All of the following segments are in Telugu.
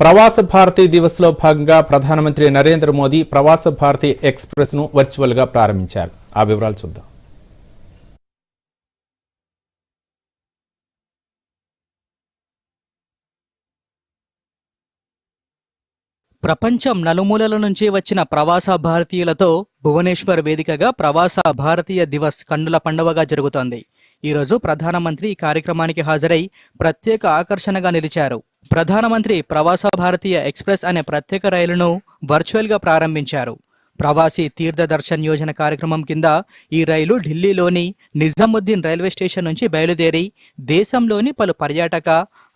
ప్రవాస భారతీ దివస్లో భాగంగా ప్రధానమంత్రి నరేంద్ర మోదీ ప్రవాస భారతి ఎక్స్ప్రెస్ను వర్చువల్గా ప్రారంభించారు. ఆ వివరాలు చూద్దాం. ప్రపంచం నలుమూలల నుంచి వచ్చిన ప్రవాస భారతీయులతో భువనేశ్వర్ వేదికగా ప్రవాస భారతీయ దివస్ కన్నుల పండవగా జరుగుతోంది. ఈరోజు ప్రధానమంత్రి ఈ కార్యక్రమానికి హాజరై ప్రత్యేక ఆకర్షణగా నిలిచారు. ప్రధానమంత్రి ప్రవాస భారతీయ ఎక్స్ప్రెస్ అనే ప్రత్యేక రైలును వర్చువల్గా ప్రారంభించారు. ప్రవాసీ తీర్థ దర్శన్ యోజన కార్యక్రమం కింద ఈ రైలు ఢిల్లీలోని నిజాముద్దీన్ రైల్వే స్టేషన్ నుంచి బయలుదేరి దేశంలోని పలు పర్యాటక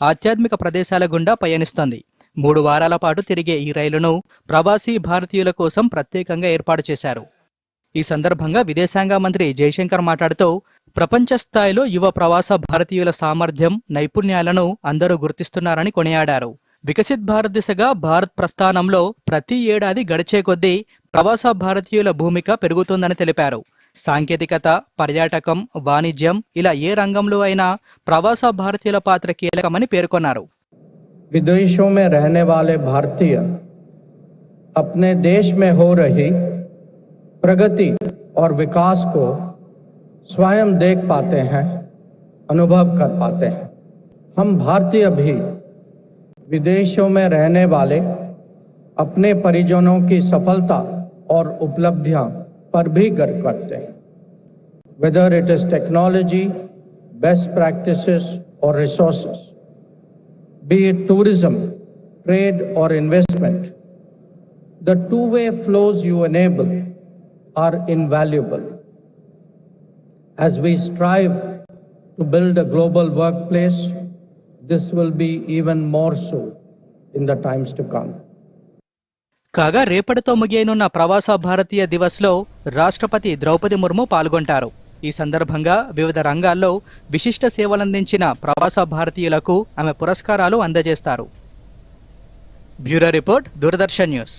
ఆధ్యాత్మిక ప్రదేశాల గుండా పయనిస్తోంది. మూడు వారాల పాటు తిరిగే ఈ రైలును ప్రవాసీ భారతీయుల కోసం ప్రత్యేకంగా ఏర్పాటు చేశారు. ఈ సందర్భంగా విదేశాంగ మంత్రి జయశంకర్ మాట్లాడుతూ ప్రపంచ స్థాయిలో యువ ప్రవాస భారతీయుల సామర్థ్యం నైపుణ్యాలను అందరూ గుర్తిస్తున్నారని కొనియాడారు వికసిత్ భారత్ దిశగా భారత్ ప్రస్థానంలో ప్రతి ఏడాది గడిచే కొద్దీ ప్రవాస భారతీయుల భూమిక పెరుగుతుందని తెలిపారు సాంకేతికత పర్యాటకం వాణిజ్యం ఇలా ఏ రంగంలో అయినా ప్రవాస భారతీయుల పాత్ర కీలకమని పేర్కొన్నారు विदेशों में रहने वाले भारतीय अपने देश में हो रही प्रगति और विकास को स्वयं देख पाते हैं, अनुभव कर पाते हैं। हम भारतीय भी विदेशों में रहने वाले, अपने परिजनों की सफलता और उपलब्धियाँ पर भी गर्व करते हैं। Whether it is technology best practice और resources be it tourism trade और investment the two way flows you enable are invaluable. As we strive to build a global workplace, this will be even more so in the times to come. కాగా రేపటితో ముగియనున్న ప్రవాస భారతీయ దివస్లో రాష్ట్రపతి ద్రౌపది ముర్ము పాల్గొంటారు ఈ సందర్భంగా వివిధ రంగాల్లో విశిష్ట సేవలందించిన ప్రవాస భారతీయులకు ఆమె పురస్కారాలు అందజేస్తారు బ్యూరో రిపోర్ట్ దూరదర్శన్ న్యూస్